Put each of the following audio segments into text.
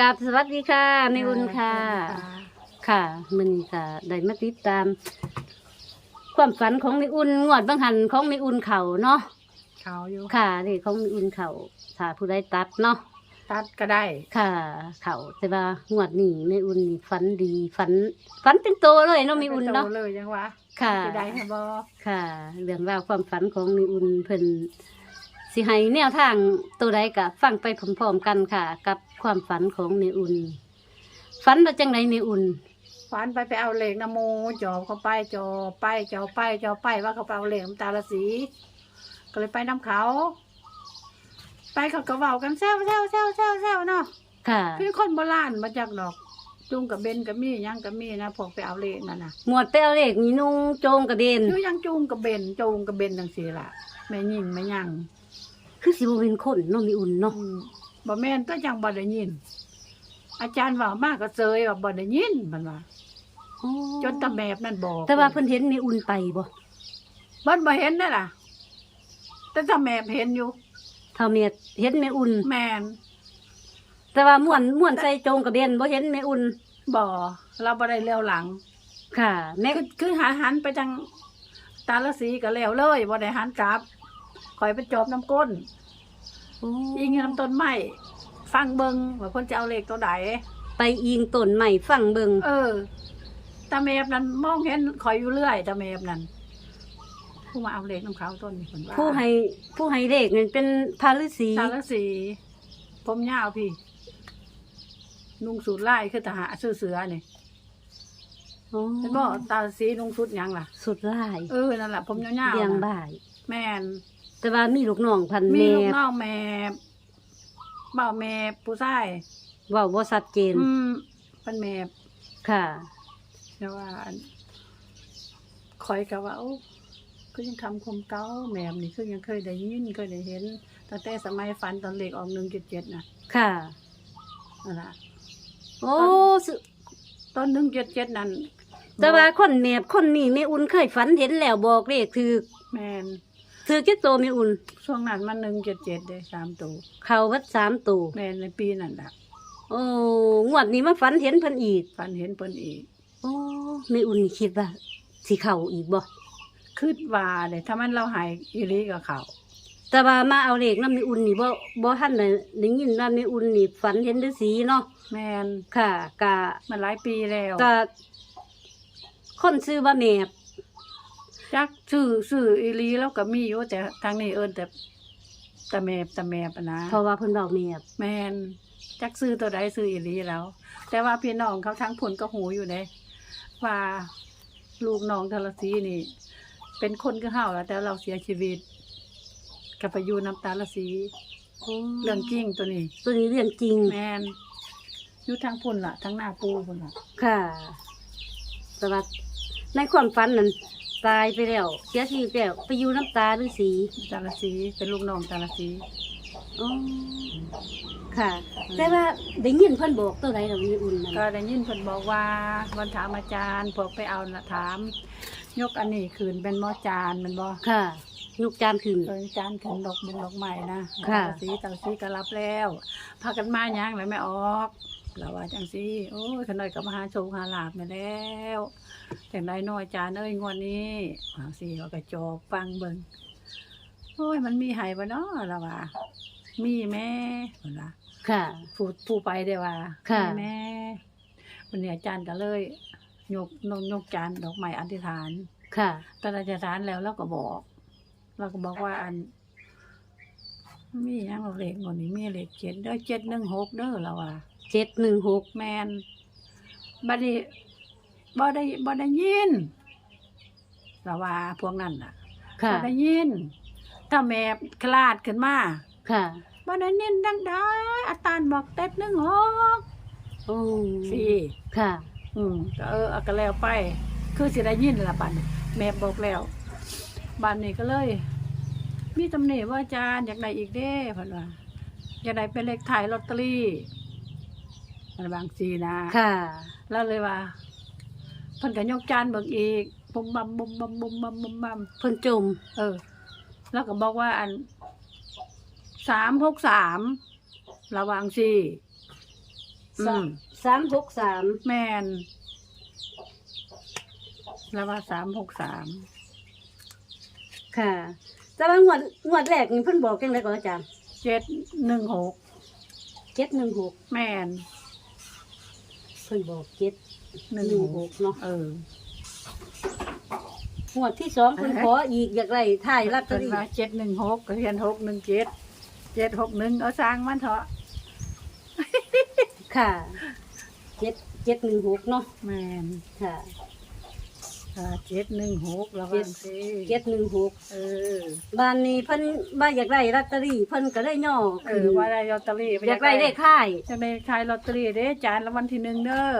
กับสวัสดีค่ะแม่อุ่นค่ะสวัสดีค่ะค่ะมื้อนี้ก็ได้มาติดตาม ความฝันของแม่อุ่นงวดบางหันของแม่อุ่นเขาเนาะเขาอยู่ค่ะนี่ของแม่อุ่นเขาถ้าผู้ใดตัดเนาะตัดก็ได้ ค่ะ เขาแต่ว่างวดนี้แม่อุ่นนี่ฝันดีฝันฝันเป็นโตเลยเนาะแม่อุ่นเนาะโตเลยยังวะค่ะจะได้ค่ะบอค่ะ เรื่องราวความฝันของแม่อุ่นเพิ่น สิให้แนวทางตัวใดก็ฟังไปพร้อมๆกันค่ะ กับความฝันของแม่อุ่น ฝันว่าจังไดแม่อุ่นฟันไปไปเอาเหล็กนะโมจอบเขาไปจอบไปจอบไปจอบไปว่าเขาไปเอาเหล็กน้ำตาละสีก็เลยไปน้ำเขา ไปเขาก็เว้ากันแซวแซวแซวแซวแซวเนาะค่ะเป็นคนโบราณมาจากดอกจุงกับเบนกับมี่ยังกับมี่นะพวกไปเอาเหล็กนั่นน่ะหมวดเปลวเล็กมีนุ่งโจงกระเด็นอยู่ยังจุงกับเบนจุงกับเบนจังสีล่ะแม่ยิงแม่ยัง คือสิบเป็นคนเน้องมีอุ่นเนาะอืมบ่แม่นก็จังบ่ได้ยิน อาจารย์ว่ามากก็เซยว่าบ่ได้ยินมันว่าจนตาแบบนั่นบอกแต่ว่าเพิ่นเห็นมีอุ่นไปบ่เพิ่นบ่เห็นได้ล่ะ แต่ตาแมบเห็นอยู่ เท่าเมียเห็นแม่อุ่น แม่นแต่ว่าม่วนม่วนใส่โจงกระเด็นบ่เห็นแม่อุ่นบ่เราบ่ได้เลี้ยวหลัง ค่ะแม่คือคือหาหันไปจังตาละสีก็แล้วเลยบ่ได้หันกลับ คอยไปจอบน้ำก้นโอ้ยิงน้ำต้นไม้ฟังเบิ่งว่าเพิ่นจะเอาเลขตัวใดไปอิงต้นใหม่ฟังเบิงเออตาแมบนั้นมองเห็นคอยอยู่เรื่อยตาแมบนั้นผู้มาเอาเลขน้ำเขาต้นนี่เพิ่นว่าผู้ให้ผู้ให้เลขนั่นเป็นพระฤาษีตาละสีผมยาวพี่ นุ่งสูทไล่คือทหารเสื้อเสือนี่โอ้เห็นบ่ตาละสีนุ่งชุดหยังล่ะ สุดร้ายเออนั่นแหละผมยาวๆเลี้ยงน่ะบ่าย แม่น แต่ว่ามีลูกน้องพันมีแม่ลูกน้องแม่เบ่าวแม่ผู้ชายเว้าบ่ชัดเจนอืมเป็นแม่ค่ะ แต่ว่าอันคอยกับว่าโอ้คือยังทำคมเก้าแม่มนี่คือยังเคยได้ยินเคยได้เห็นตั้งแต่สมัยฝันตอนเล็กออกหนึ่งจุดเจ็ดนะค่ะ นั่นล่ะโอ้สุตอนหนึ่งจุดเจ็ดนั้นแต่ว่าคนแมบคนนี้แม่อุ่นเคยฝันเห็นแล้วบอกเลขถือแม่น ถือคิดโตแม่อุ่น ช่วงนั้นมันหนึ่งจุดเจ็ดเด้สามตัวเขาวัดสามตัวแม่นในปีนั้นล่ะโอ้งวดนี้มาฝันเห็นเพิ่นอีก ฝันเห็นเพิ่นอีก โอ้แม่อุ่นนี่คิดว่าสิเข้าอีกบ่คืดว่าเลยถ้ามันเราหายอีหลีกับเขาแต่ว่ามาเอาเลขนำแม่อุ่นนี่บ่บ่ทันได้ได้ยินว่าแม่อุ่นนี่ฝันเห็นฤาษีเนาะแม่นค่ะกะมันหลายปีแล้ว กะคนชื่อว่าแมบ จักชื่อชื่ออีหลีแล้วก็มีอยู่แต่ทางนี้เอิ้นแต่ตะแมบตะแมบอะนะ เพราะว่าเพิ่นเว้าแมบแมนจักซื้อตัวใดซื้ออีหลีแล้ว แต่ว่าพี่น้องเขาทั้งผลก็หูอยู่เด้ว่าลูกน้องทรสีนี่ เป็นคนก็เฮาแล้วแต่เราเสียชีวิตกับไปอยู่น้ำตาลสีโอ้เรื่องจริงตัวนี้ ตัวนี้เรื่องจริง แมนอยู่ทางพุ่นล่ะทั้งหน้าปูพุ่นล่ะค่ะ แต่ว่าในความฝันนั้น ตายไปแล้ว เสียชีวิตแล้วไปอยู่น้ำตาฤาษีตาลสีเป็นลูกน้องตาลสีอ๋อค่ะ แต่ว่าได้ยินเพิ่นบอกตัวใดเรามีอุ่นนั่นก็ได้ยินเพิ่นบอกว่าวันถามอาจารย์พวกไปเอาน่ะถาม ยกอันนี้คืนเป็นหมอจานแมันบ่ค่ะยกจานขึ้น เออจานขึ้นดอกบุญดอกใหม่นะค่ะ ตาสีตาสีก็รับแล้วพากันมาย่างแล้วไม่ออก เราว่าจังสีโอ้ยขน้อยกับมาหาโชคหาลาบมาแล้วแต่ได้น้อยจานเอ้ยงวดนี้ว่าสิเราก็จอกฟังเบิ่งโอ้ยมันมีใหายบ่เนาะเราว่า มีแม่เพิ่นว่า ค่ะ ผู้ผู้ไปได้ว่าค่ะมีแม่วันนี้อาจารย์ก็เลย ยกนกยกจานดอกไม้อธิษฐานค่ะ ตอนอธิษฐานแล้วเราก็บอก เราก็บอกว่าอัน มีหยังเราเลขงวดนี้มีเลขเจ็ดเด้อเจ็ดหนึ่งหกเด้อเราว่า เจ็ดหนึ่งหกแมนบัดนี้บ่ได้บ่ได้ยินเราว่าพวกนั้นน่ะค่ะ บ่ได้ยิน ถ้าแม่คลาดขึ้นมาค่ะ บ่ได้ยินดังได้อาจารย์บอกเต็ดหนึ่งหกโอ้สี่ค่ะ อืมก็เออเอาก็แล้วไป คือสิได้ยินละบัดนี้แม่บอกแล้วบัดนี้ก็เลย มีตำหนิว่าอาจารย์อยากได้อีกเด้เพิ่นว่าอยากได้เป็นเลขถ่ายลอตเตอรี่ มันบางสีนะค่ะ แล้วเลยว่าเพิ่นก็ยกจานเบิกอีกบุมบัมบุมบัมบุมบัมบุมบัมเพิ่นจมเออ แล้วก็บอกว่าอันสามหกสามระวังสี่อืมสามหกสามแมนแล้วว่าสามหกสามค่ะแต่ว่างวดงวดแรกนี่เพิ่นบอกจังไดก่อนอาจารย์เจ็ดหนึ่งหกเจ็ดหนึ่งหกแมนเพิ่นบอกเจ็ดหหนึ่นึ่งงหหกกเนาะเอองวดที่สองเพิ่นขออีกอยากไรถ่ายลอตเตอเป็นรี่ว่าเจ็ดหนึ่งหกก็เรียนหกหนึ่งเจ็ดเจ็ดหกหนึ่งเอาสร้างมันเถอะค่ะเจ็ดเจ็ดหนึ่งหกเนาะแมนค่ะ เจ็ดหนึ่งหกแล้วเจ็ว่าดสิเจ็ดหนึ่งหกเออบ้านนี้เพิ่นบ้านอยากได้ลอตเตอรี่เพิ่นก็ได้ย่อเอขึ้นอว่าได้ลอตเตอรี่อยากได้เลขค่ายจะได้ขายลอตเตอรี่เด้จานละวันที่หนึ่งเด้อ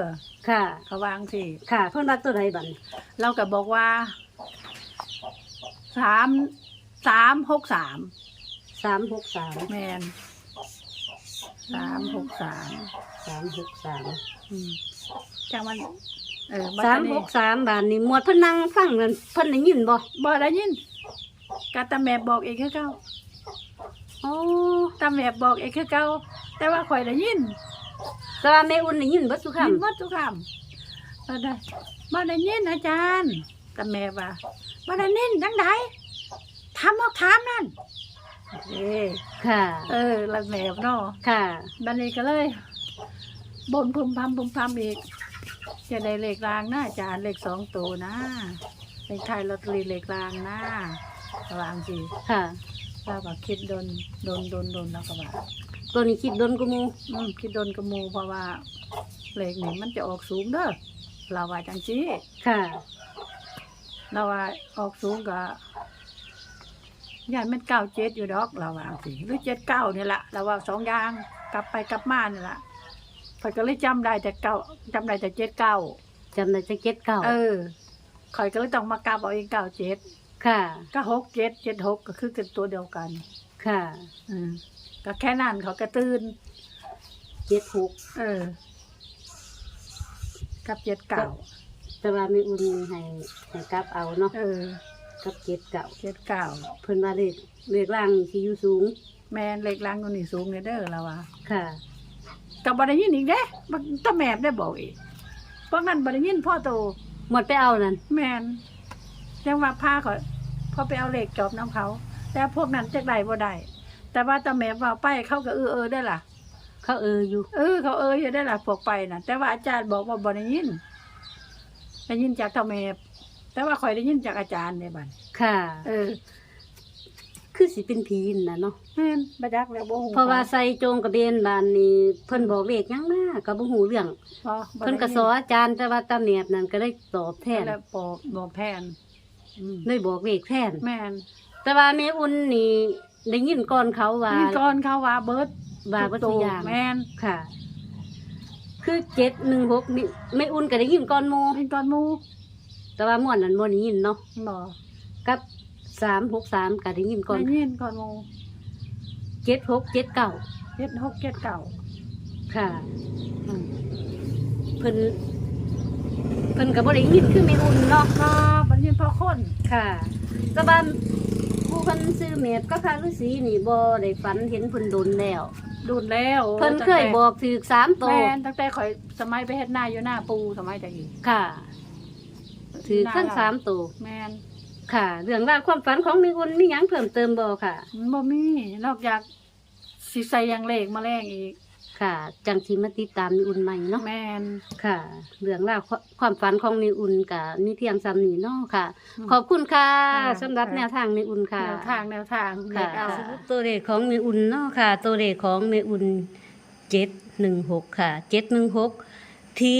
ค่ะเขาวางสิค่ะ เพิ่นรับตัวใดบัดนี้เราก็บอกว่าสามสามหกสามสามหกสามแมนสามหกสามสามหกสามอืมจังมัน เออสามหกสามบานนี้หมวดเพิ่นนั่งฟังนั่นเพิ่นได้ยินบ่บ่ได้ยินกาตาแม่บอกเองคือเก่าโอ้ตาแม่บอกเองคือเก่าแต่ว่าข่อยได้ยินแต่ว่าแม่อุ่นได้ยินเบิดทุกยินคำหมดทุกคำบ่ได้บ่ได้ยินอาจารย์ตาแม่ว่าบ่ได้ยินจังไดถามเอาถามนั่นเอ้ค่ะ เออละแม่เนาะ ค่ะ บันนี้ก็เลยบนพึมพำพึมพำอีก จะได้เลขรางนะอาจารย์เลขสองตัวนะเลขไทายลอตเตอรี่เลขรางนะวางสิค่ะเราก็คิดโดนโดนโดนโดนแล้วก็ว่าตัวนี้คิดโดนกูมูอืมคิดโดนกระมูเพราะว่าเลขนี่มันจะออกสูงเด้อเราว่าจังจีค่ะ เราว่าออกสูงก็ยานมันเก้าเจ็ดอยู่ดอกเราว่าสิหรือเจ็ดเก้านี่แหละเราว่าสองอย่างกลับไปกลับมานี่แหละ พอยก็เลยจำได้แต่เก้าจำได้แต่เจ็ดเก้าจำได้จะเก็ตเก่าเออข่อยก็เลยต้องมากลับเอาเองเก้าเจ็ดค่ะ ก็หกเจ็ดเจ็ดหกก็คือกันตัวเดียวกัน ค่ะ อืมก็แค่นั้นเขาก็ตื่น เจ็ดหก เออ กับเจ็ดเก้าแต่ว่าแม่อุ่นให้ให้กลับเอาเนาะเออกับเจ็ดเก่าเจ็ดเก้าเพิ่นว่าเลขเลขล่างนี่สิอยู่สูง แมนเล็กล้างตัวนี้สูงเลยเด้อแล้วว่าค่ะ กับบได้ยินอีกเด้มันตาแมบได้บอกอีกเพราะงั้นบได้ยินพ่อโตหมดไปเอานั่นแมนยังว่าพาเขาพอไปเอาเหล็กจอบน้ำเขาแต่พวกนั้นจะได้บ่ได้แต่ว่าตาแมบว่าไปเขาก็เออเออได้ล่ะ เขาเอออยู่ เออ เขาเอออยู่ได้ล่ะพวกไปน่ะ แต่ว่าอาจารย์บอกว่าบ่ได้ยินได้ยินจากตาแมบแต่ว่าข่อยได้ยินจากอาจารย์ในบัดค่ะ เออ คือสิเป็นผีนั่นน่ะเนาะแม่นบ่จักแล้วบ่ฮู้เพราะว่าใส่โจงกระเบนบานนี้เพิ่นบอกเลขหยังมาก็บ่ฮู้เรื่องพอบ่เพิ่นก็สอนอาจารย์แต่ว่าตาแหนบนั่นก็ได้ตอบแทนแล้วบอกบอกแทนอืมได้บอกเลขแทน แม่นแต่ว่าแม่อุ่นนี่ได้ยินก่อนเขาว่านี่ก่อนเขาว่าเบิดว่าบ่ทุกอย่าง แม่นค่ะ คือเจ็ดหนึ่งหกนี่แม่อุ่นก็ได้ยินก่อนหมูเป็นก่อนหมู่แต่ว่าม่วนนั้นบ่ได้ยินเนาะบ่กับ สามหกสามก็ได้ยินก่อนได้ยินก่อนหมู่เจ็ดหกเจ็ดเก้าเจ็ดหกเจ็ดเก้าค่ะอืมเพิ่นเพิ่นก็บ่ได้ยินคือแม่อุ่นเนาะค่ะบัดยินพอคนค่ะแต่ว่าผู้เพิ่นซื้อเมดก็พระฤาษีนี่บ่ได้ฝันเห็นเพิ่นโดนแล้วดูดแล้วเพิ่นเคยบอกถือสามโตวแม่นตั้งแต่ข่อยสมัยไปเฮ็ดนาอยู่หน้าปูสมัยตะกี้ค่ะถือทั้งสามโตวแม่น ค่ะ เรื่องราวความฝันของแม่อุ่นมีหยังเพิ่มเติมบ่ค่ะ มันบ่มีนอกจากสิใส่อยังเลขมาแรงอีก ค่ะ จังสิมาติดตามนิอุ่นใหม่เนาะ แม่นค่ะ เรื่องราวควความฝันของนิอุ่นกับมีเพียงซ้ำนี้เนาะค่ะ อืมขอบคุณค่ะค่ะ สำหรับแนวทางนิอุ่นค่ะ แนวทางแนวทางเลค่ะขเอาตัวเลขของนิอุ่นเนาะค่ะ ตัวเลขของนิอุ่นเจ็ดหนึ่งหกค่ะเจ็ดหนึ่งหกที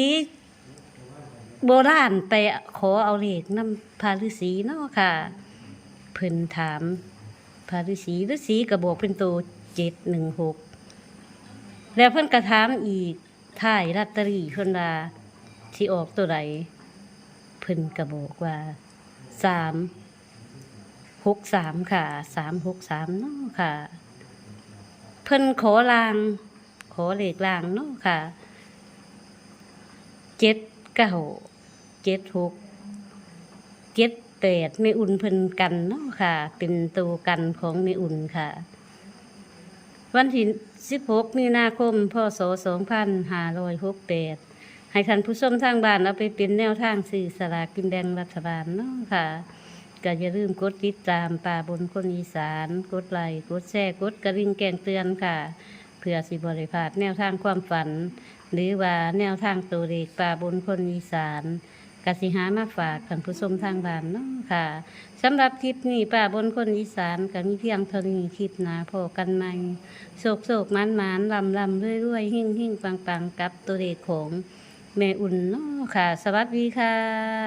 โบราณไปขอเอาเลขน้ำพาฤาษีเนาะค่ะ เพิ่นถามพาฤาษีฤาษีก็บอกเป็นตัวเจ็ดหนึ่งหกแล้วเพิ่นกระถามอีกถ่ายลอตตรี่เพิ่นว่าที่ออกตัวใดเพิ่นก็บอกว่าสามหกสามค่ะสามหกสามเนาะค่ะ เพิ่นขอลาง ขอเหลขลางเนาะค่ะเจ็ดเก้า เจ็ดหกเจ็ดแปดไม่อุ่นเพิ่นกันเนาะค่ะ เป็นตัวกันของไม่อุ่นค่ะ วันที่16มีนาคมพศ2568ให้ท่านผู้ชมทางบ้านเอาไปเป็นแนวทางสื่อสลากกินแบ่งรัฐบาลเนาะค่ะก็อย่าลืมกดติดตามป่าบนคนอีสาน กดไลค์กดแชร์กดกระดิ่งแกงเตือนค่ะ เพื่อสิบริพาดแนวทางความฝัน หรือว่าแนวทางตัวเลขป่าบนคนอีสาน กสิหามาฝากท่านผู้ชมทางบ้านเนาะค่ะสำหรับคลิปนี้ป้าบนคนอีสานก็มีเพียงเท่านี้คลิปหนาพอกันใหม่โศกโศกมันมันลำลำเรื่อยเรื่อยหิ่งหิ่งปังปังกับตัวเลขของแม่อุ่นเนาะค่ะ สวัสดีค่ะ